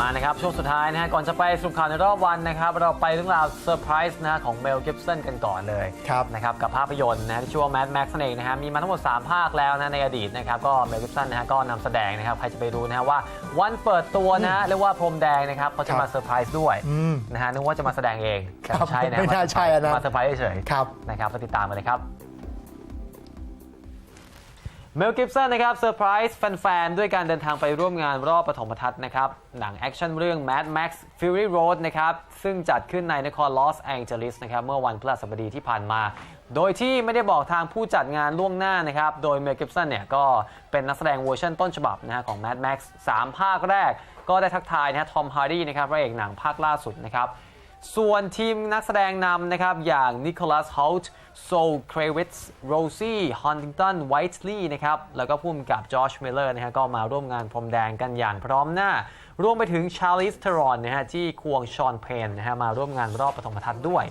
ลับมานะครับ ช่วงสุดท้ายนะฮะก่อนจะไปสรุปข่าวในรอบวันนะครับ เราไปเรื่องราวเซอร์ไพรส์นะฮะของเมลกิฟสันกันก่อนเลยครับนะครับกับภาพยนตร์นะฮะที่ชื่อว่า Mad Max นั่นเองนะฮะมีมาทั้งหมด 3 ภาคแล้วนะในอดีตนะครับก็เมลกิฟสันนะฮะก็นำแสดงนะครับใครจะไปรู้นะฮะว่าวันเปิดตัวนะฮะเรียกว่าพรมแดงนะครับเขาจะมาเซอร์ไพรส์ด้วยอืมนะฮะนึกว่าจะมาแสดงเองแต่ครับไม่ใช่นะไม่น่าใช่อะนะมาเซอร์ไพรส์เฉยๆครับนะครับไปติดตามกันเลยครับ เมลกิฟสันนะครับเซอร์ไพรส์แฟน ๆ ด้วยการเดินทางไปร่วมงานรอบปฐมทัศน์นะครับ หนังแอคชั่นเรื่อง Mad Max Fury Road นะครับ ซึ่งจัดขึ้นในนครลอสแองเจลิสนะครับเมื่อวันพฤหัสบดีที่ผ่านมา โดยที่ไม่ได้บอกทางผู้จัดงานล่วงหน้านะครับ โดยเมลกิฟสันเนี่ยก็เป็นนักแสดงเวอร์ชันต้นฉบับนะฮะของ Mad Max 3 ภาคแรก ก็ได้ทักทายนะฮะทอมฮาร์ดี้นะครับพระเอกหนังภาคล่าสุดนะครับ ส่วนทีมนักแสดงนำนะครับ อย่างนิโคลัสฮอลต์โซลเครวิตส์โรซี่ฮันติงตันไวท์ลีย์นะครับ แล้วก็พุ่มกับจอชเมลเลอร์นะฮะก็มาร่วมงานพรมแดงกันอย่างพร้อมหน้า รวมไปถึงชาลิสเทรอนนะฮะที่ควงชอนเพนนะฮะมาร่วมงานรอบปฐมทัศน์ด้วย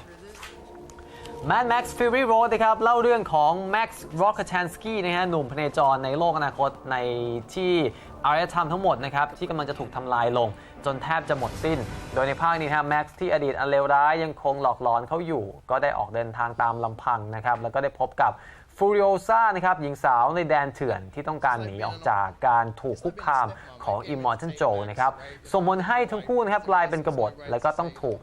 Mad Max Fury Road นะครับเล่าเรื่องของ Max r o c k a t a n s k y นะฮะหนุ่มพเนจรในโลกอนาคตในที่อารยธรรมทั้งหมดนะครับที่กำลังจะถูกทำลายลง จนแทบจะหมดสิ้น โดยในภาคนี้นะแม็กซ์ที่อดีตอันเลวร้ายยังคงหลอกหลอนเขาอยู่ ก็ได้ออกเดินทางตามลำพังนะครับแล้วก็ได้พบกับ ฟูริโอซานะครับหญิงสาวในแดนเถื่อนที่ต้องการหนีออกจากการถูกคุกคามของ Immortal Joe นะครับส่งผลให้ทั้งคู่นะครับกลายเป็นกบฏแล้วก็ต้องถูก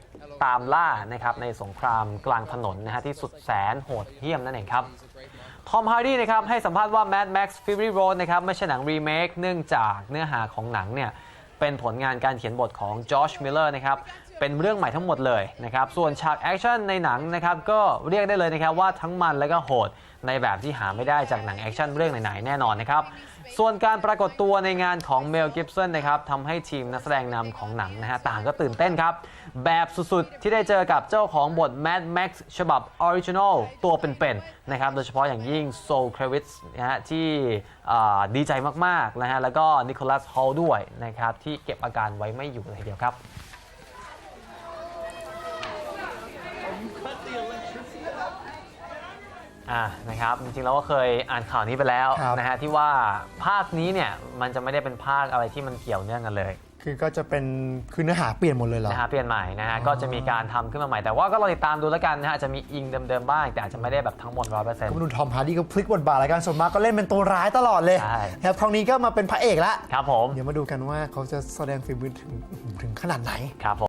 ตามล่านะครับในสงครามกลางถนนนะฮะที่สุดแสนโหดเหี้ยมนั่นเองครับทอมฮาร์ดี้นะครับให้สัมภาษณ์ว่า Mad Max Fury Road นะครับไม่ใช่หนังรีเมคเนื่องจากเนื้อหาของหนังเนี่ยเป็นผลงานการเขียนบทของจอร์จมิลเลอร์นะครับเป็นเรื่องใหม่ทั้งหมดเลยนะครับส่วนฉากแอคชั่นในหนังนะครับก็เรียกได้เลยนะครับว่าทั้งมันและก็โหด ในแบบที่หาไม่ได้จากหนังแอคชั่นเรื่องไหนๆแน่นอนนะครับ ส่วนการปรากฏตัวในงานของเมลกิฟสันนะครับทำให้ทีมนักแสดงนำของหนังนะฮะต่างก็ตื่นเต้นครับ แบบสุดๆ ที่ได้เจอกับเจ้าของบท Mad Max ฉบับออริจินอลตัวเป็นๆนะครับโดยเฉพาะอย่างยิ่งโซลเครวิสนะฮะที่ดีใจมากๆนะฮะแล้วก็นิโคลัสฮอลด้วยนะครับที่เก็บอาการไว้ไม่อยู่เลยทีเดียวครับ อ่านะครับจริงๆเราก็เคยอ่านข่าวนี้ไปแล้วครับ นะฮะที่ว่าภาคนี้เนี่ยมันจะไม่ได้เป็นภาคอะไรที่มันเกี่ยวเนื่องกันเลยคือก็จะเป็นคือเนื้อหาเปลี่ยนหมดเลยเหรอ นะฮะเปลี่ยนใหม่นะฮะอ๋อก็จะมีการทำขึ้นมาใหม่แต่ว่าก็รอติดตามดูแล้วกันนะฮะอาจจะมีอิงเดิมๆบ้าง แต่อาจจะไม่ได้แบบทั้งหมดร้อยเปอร์เซ็นต์ก็มาดูทอมฮาร์ดี้ก็พลิกบทบาทรายการส่วนมากก็เล่นเป็นตัวร้ายตลอดเลยใช่ครับครั้งนี้ก็มาเป็นพระเอกละ ครับผมเดี๋ยวมาดูกันว่าเขาจะแสดงฝีมือถึงถึงขนาดไหน ครับผม